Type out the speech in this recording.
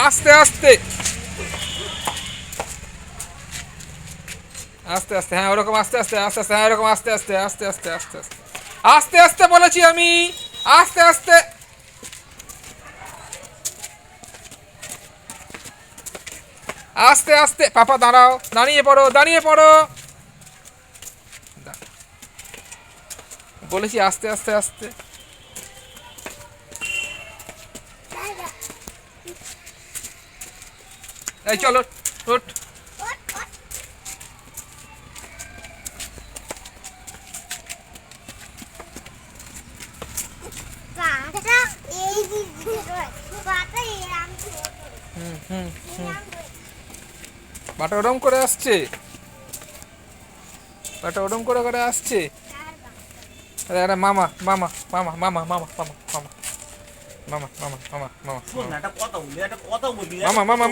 আস্তে আস্তে। আস্তে আস্তে হ্যাঁ ওরকম আস্তে আস্তে আস্তে আস্তে হ্যাঁ ওরকম আস্তে আস্তে আস্তে আস্তে আস্তে আস্তে। আস্তে আস্তে বলেছি আমি। আস্তে আস্তে। আস্তে আস্তে। পাপা, দাঁড়াও। দাঁড়িয়ে পড়ো দাঁড়িয়ে পড়ো। বলেছি আস্তে আস্তে আস্তে। এই চলো ওঠ বাটা ওরম করে আসছে বাটা ওরম করে করে আসছে আরে আরে মামা মামা মামা মামা মামা মামা মামা মামা মামা মামা মামা বলি মামা মামা